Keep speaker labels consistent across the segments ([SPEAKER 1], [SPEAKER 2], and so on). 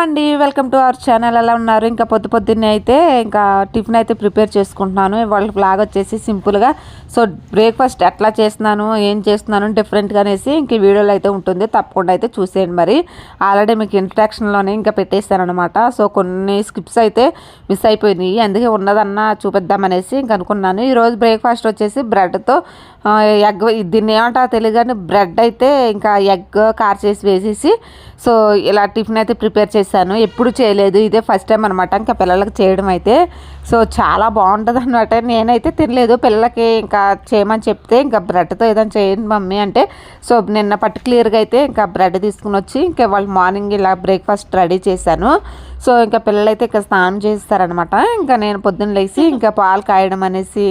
[SPEAKER 1] అండి welcome to our channel ఎలా ఉన్నారు? ఇంకా పొద్దు పొద్దున్నే అయితే ఇంకా టిఫిన్ అయితే ప్రిపేర్ చేసుకుంటున్నాను. వాళ్ళ ఫ్లాగ్ వచ్చేసి సింపుల్గా సో బ్రేక్ఫాస్ట్ ఎట్లా చేస్తున్నాను? ఏం చేస్తున్నాను? డిఫరెంట్గా అనేసి ఇంక వీడియోలో అయితే ఉంటుంది. తప్పకుండా అయితే చూసేయండి మరి. ఆల్రెడీ మీకు ఇంట్రాక్షన్లోనే ఇంకా పెట్టేస్తాను సో కొన్ని స్కిప్స్ అయితే మిస్ అయిపోయినాయి. అందుకే ఉన్నదన్నా చూపిద్దామనేసి ఇంక అనుకున్నాను. ఈరోజు బ్రేక్ఫాస్ట్ వచ్చేసి బ్రెడ్తో ఎగ్ దీన్ని ఏమంటా తెలియదు కానీ బ్రెడ్ అయితే ఇంకా ఎగ్ కార్ చేసి వేసేసి సో ఇలా టిఫిన్ అయితే ప్రిపేర్ చేసి చేశాను. ఎప్పుడు చేయలేదు. ఇదే ఫస్ట్ టైం అనమాట ఇంకా పిల్లలకి చేయడం అయితే. సో చాలా బాగుంటుంది అనమాట నేనైతే తినలేదు. పిల్లలకి ఇంకా చేయమని చెప్తే ఇంకా బ్రెడ్తో ఏదైనా చేయండి మమ్మీ అంటే. సో నిన్న పర్టికులర్గా అయితే ఇంకా బ్రెడ్ తీసుకుని వచ్చి ఇంకా వాళ్ళు మార్నింగ్ ఇలా బ్రేక్ఫాస్ట్ రెడీ చేశాను. సో ఇంకా పిల్లలైతే ఇంకా స్నానం చేస్తారనమాట ఇంకా నేను పొద్దున్న లేచి ఇంకా పాలు కాయడం అనేసి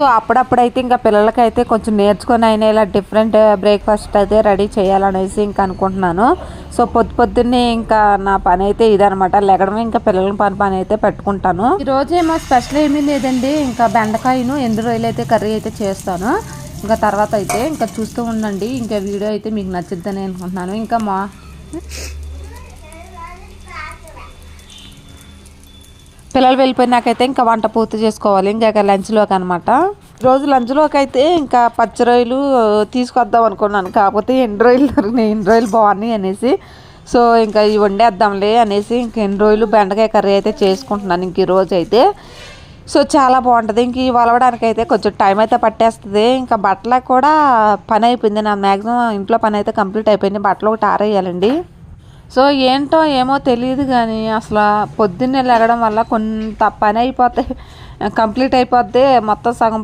[SPEAKER 1] సో అప్పుడప్పుడైతే ఇంకా పిల్లలకైతే కొంచెం నేర్చుకొని అయినా ఇలా డిఫరెంట్ బ్రేక్ఫాస్ట్ అయితే రెడీ చేయాలనేసి ఇంకా అనుకుంటున్నాను. సో పొద్దు పొద్దున్నే ఇంకా నా పని అయితే ఇదనమాట. లెగడమే ఇంకా పిల్లల పని పని అయితే పెట్టుకుంటాను. ఈ రోజు ఏమో స్పెషల్ ఏమీ లేదండి. ఇంకా బెండకాయను ఎండు రొయ్యలు అయితే కర్రీ అయితే చేస్తాను. ఇంకా తర్వాత అయితే ఇంకా చూస్తూ ఉండండి. ఇంకా వీడియో అయితే మీకు నచ్చిద్దని అనుకుంటున్నాను. ఇంకా మా పిల్లలు వెళ్ళిపోయినాకైతే ఇంకా వంట పూర్తి చేసుకోవాలి. ఇంకా లంచ్లోకి అనమాట రోజు లంచ్లోకి అయితే ఇంకా పచ్చి రొయ్యలు తీసుకొద్దాం అనుకున్నాను. కాకపోతే ఎండు రొయ్యలు దొరికినాయి ఎండు రొయ్యలు బాగున్నాయి అనేసి. సో ఇంకా ఇవి వండేద్దాంలే అనేసి ఇంక ఎండు రొయ్యలు బెండకాయ కర్రీ అయితే చేసుకుంటున్నాను ఇంక ఈరోజు అయితే. సో చాలా బాగుంటుంది. ఇంక ఈ వలవడానికి అయితే కొంచెం టైం అయితే పట్టేస్తుంది. ఇంకా బట్టలకు కూడా పని అయిపోయింది. నా మ్యాక్సిమం ఇంట్లో పని అయితే కంప్లీట్ అయిపోయింది. బట్టలు ఒకటి ఆరేయాలండి. సో ఏంటో ఏమో తెలియదు కానీ అసలు పొద్దున్నే లెగడం వల్ల కొంత పని అయిపోతే కంప్లీట్ అయిపోద్ది మొత్తం సగం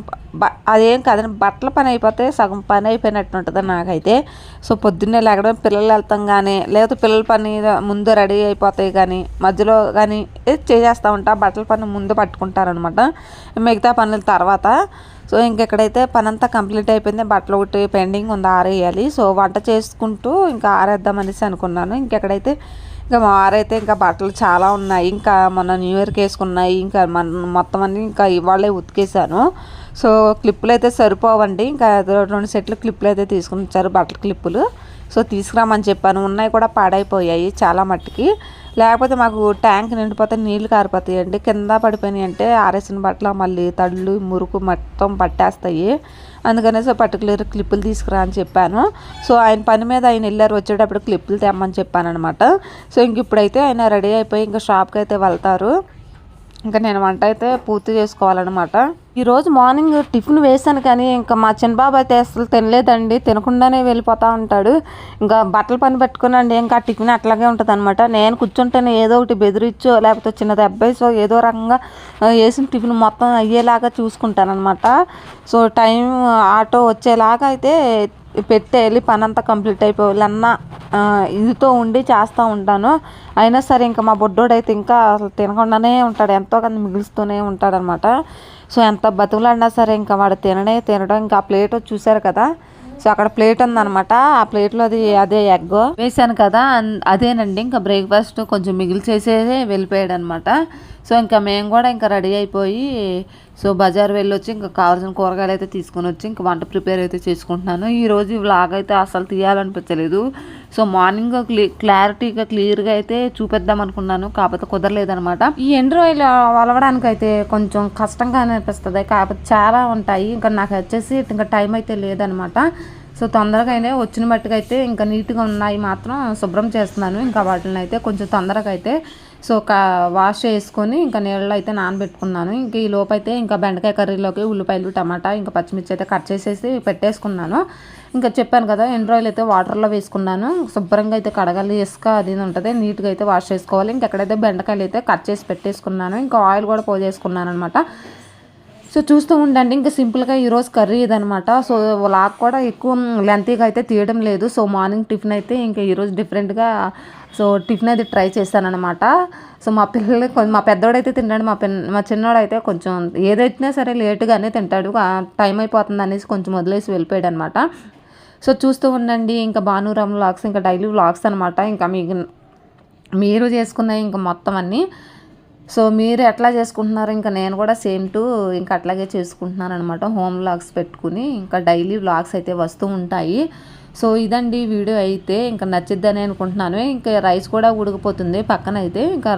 [SPEAKER 1] అదేం కాదని బట్టల పని అయిపోతే సగం పని అయిపోయినట్టు ఉంటుంది నాకైతే. సో పొద్దున్నే లేకడం పిల్లలు వెళ్తాం కానీ లేదా పిల్లల పని ముందు రెడీ అయిపోతాయి కానీ మధ్యలో కానీ చేసేస్తూ ఉంటా బట్టల పని ముందు పట్టుకుంటారనమాట. మిగతా పనుల తర్వాత. సో ఇంకెక్కడైతే పని అంతా కంప్లీట్ అయిపోయింది బట్టలు ఒకటి పెండింగ్ ఉంది ఆరేయాలి. సో వంట చేసుకుంటూ ఇంకా ఆరేద్దాం అనేసి అనుకున్నాను. ఇంకెక్కడైతే ఇంకా మా వారైతే ఇంకా బట్టలు చాలా ఉన్నాయి. ఇంకా మొన్న న్యూ ఇయర్కి వేసుకున్నాయి. ఇంకా మన మొత్తం అన్ని ఇంకా ఇవాళే ఉతికేసాను సో క్లిప్పులు అయితే సరిపోవండి. ఇంకా రెండు సెట్లు క్లిప్పులు అయితే తీసుకుని వచ్చారు బట్టల క్లిప్పులు. సో తీసుకురామని చెప్పాను. ఉన్నాయి కూడా పాడైపోయాయి చాలా మట్టుకి. లేకపోతే మాకు ట్యాంక్ నిండిపోతే నీళ్ళు కారిపోతాయి అండి కింద పడిపోయినాయి అంటే ఆరేసిన బట్టలు మళ్ళీ తళ్ళు మురుకు మొత్తం పట్టేస్తాయి. అందుకనేసి పర్టికులర్ క్లిప్పులు తీసుకురా అని చెప్పాను. సో ఆయన పని మీద ఆయన వెళ్ళారు. వచ్చేటప్పుడు క్లిప్పులు తెమ్మని చెప్పాను అనమాట సో ఇంక ఇప్పుడైతే ఆయన రెడీ అయిపోయి ఇంకా షాప్కి అయితే వెళ్తారు. ఇంకా నేను వంట అయితే పూర్తి చేసుకోవాలన్నమాట. ఈరోజు మార్నింగ్ టిఫిన్ వేసాను కానీ ఇంకా మా చిన్నబాబు అయితే అసలు తినలేదండి. తినకుండానే వెళ్ళిపోతూ ఉంటాడు. ఇంకా బట్టలు పని పెట్టుకునండి ఇంకా టిఫిన్ అట్లాగే ఉంటుంది అనమాట నేను కూర్చుంటేనే ఏదో ఒకటి బెదిరించో లేకపోతే చిన్న దెబ్బేసో ఏదో రకంగా వేసిన టిఫిన్ మొత్తం అయ్యేలాగా చూసుకుంటానమాట సో టైం ఆటో వచ్చేలాగా అయితే పెట్టేయాలి. పని అంతా కంప్లీట్ అయిపోవాలి ఇదితో ఉండి చేస్తూ ఉంటాను. అయినా సరే ఇంకా మా బొడ్డోడైతే ఇంకా అసలు తినకుండానే ఉంటాడు. ఎంతో కొంత మిగులుస్తూనే ఉంటాడనమాట. సో ఎంత బతుకులాడినా సరే ఇంకా వాడు తినడే తినడం. ఇంకా ఆ ప్లేట్ చూసారు కదా? సో అక్కడ ప్లేట్ ఉందనమాట ఆ ప్లేట్లో అది అదే ఎగ్. వేసాను కదా అదేనండి. ఇంకా బ్రేక్ఫాస్ట్ కొంచెం మిగిలి చేసేదే వెళ్ళిపోయాడు అనమాట సో ఇంకా మేము కూడా ఇంకా రెడీ అయిపోయి సో బజార్ వెళ్ళొచ్చి ఇంకా కావాల్సిన కూరగాయలు అయితే తీసుకొని వచ్చి ఇంకా వంట ప్రిపేర్ అయితే చేసుకుంటున్నాను. ఈరోజు వ్లాగ్ అయితే అసలు తీయాలనిపించలేదు. సో మార్నింగ్ క్లారిటీగా క్లియర్గా అయితే చూపిద్దాం అనుకున్నాను. కాకపోతే కుదరలేదనమాట ఈ ఎండ్రో వలవడానికి అయితే కొంచెం కష్టంగా అనిపిస్తుంది. కాకపోతే చాలా ఉంటాయి. ఇంకా నాకు వచ్చేసి ఇంకా టైం అయితే లేదనమాట సో తొందరగా అయితే వచ్చిన మట్టుగా అయితే ఇంకా నీట్గా ఉన్నాయి మాత్రం శుభ్రం చేస్తున్నాను. ఇంకా వాటిని అయితే కొంచెం తొందరగా అయితే సో ఒక వాష్ చేసుకొని ఇంకా నీళ్ళలో అయితే నానబెట్టుకున్నాను. ఇంకా ఈ లోపైతే ఇంకా బెండకాయ కర్రీలోకి ఉల్లిపాయలు టమాటా ఇంకా పచ్చిమిర్చి అయితే కట్ చేసేసి పెట్టేసుకున్నాను. ఇంకా చెప్పాను కదా ఎన్ని రోజులు అయితే వాటర్లో వేసుకున్నాను. శుభ్రంగా అయితే కడగాలి ఇసుక అది ఉంటుంది. నీట్గా అయితే వాష్ చేసుకోవాలి. ఇంకెక్కడైతే బెండకాయలు అయితే కట్ చేసి పెట్టేసుకున్నాను. ఇంకా ఆయిల్ కూడా పోసేసుకున్నాను అనమాట సో చూస్తూ ఉండండి. ఇంకా సింపుల్గా ఈరోజు కర్రీ ఇదనమాట సో లాక్ కూడా ఎక్కువ లెంతీగా అయితే తీయడం లేదు. సో మార్నింగ్ టిఫిన్ అయితే ఇంకా ఈరోజు డిఫరెంట్గా సో టిఫిన్ అయితే ట్రై చేశానమాట సో మా పిల్లలు మా పెద్దోడైతే తింటాడు. మా పిన్ మా చిన్నోడు అయితే కొంచెం ఏదైనా సరే లేటుగానే తింటాడు. టైం అయిపోతుంది అనేసి కొంచెం వదిలేసి వెళ్ళిపోయాడు అనమాట సో చూస్తూ ఉండండి. ఇంకా భానురామ్ వ్లాగ్స్ ఇంకా డైలీ వ్లాగ్స్ అనమాట ఇంకా మీకు మీరు చేసుకున్న ఇంకా మొత్తం అన్నీ. సో మీరు ఎట్లా చేసుకుంటున్నారు ఇంకా నేను కూడా సేమ్ టు ఇంకా అట్లాగే చేసుకుంటున్నాను అనమాట హోమ్ వ్లాగ్స్ పెట్టుకుని ఇంకా డైలీ వ్లాగ్స్ అయితే వస్తూ ఉంటాయి. సో ఇదండి వీడియో అయితే. ఇంకా నచ్చిద్దని అనుకుంటున్నాను. ఇంకా రైస్ కూడా ఉడికిపోతుంది పక్కన అయితే ఇంకా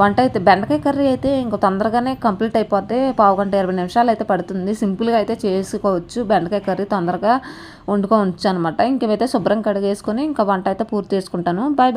[SPEAKER 1] వంట అయితే బెండకాయ కర్రీ అయితే ఇంకా తొందరగానే కంప్లీట్ అయిపోతే పావు గంట ఇరవై నిమిషాలు అయితే పడుతుంది. సింపుల్గా అయితే చేసుకోవచ్చు. బెండకాయ కర్రీ తొందరగా వండుకోవచ్చు అనమాట ఇంకేవైతే శుభ్రం కడిగేసుకొని ఇంకా వంట అయితే పూర్తి చేసుకుంటాను. Bye bye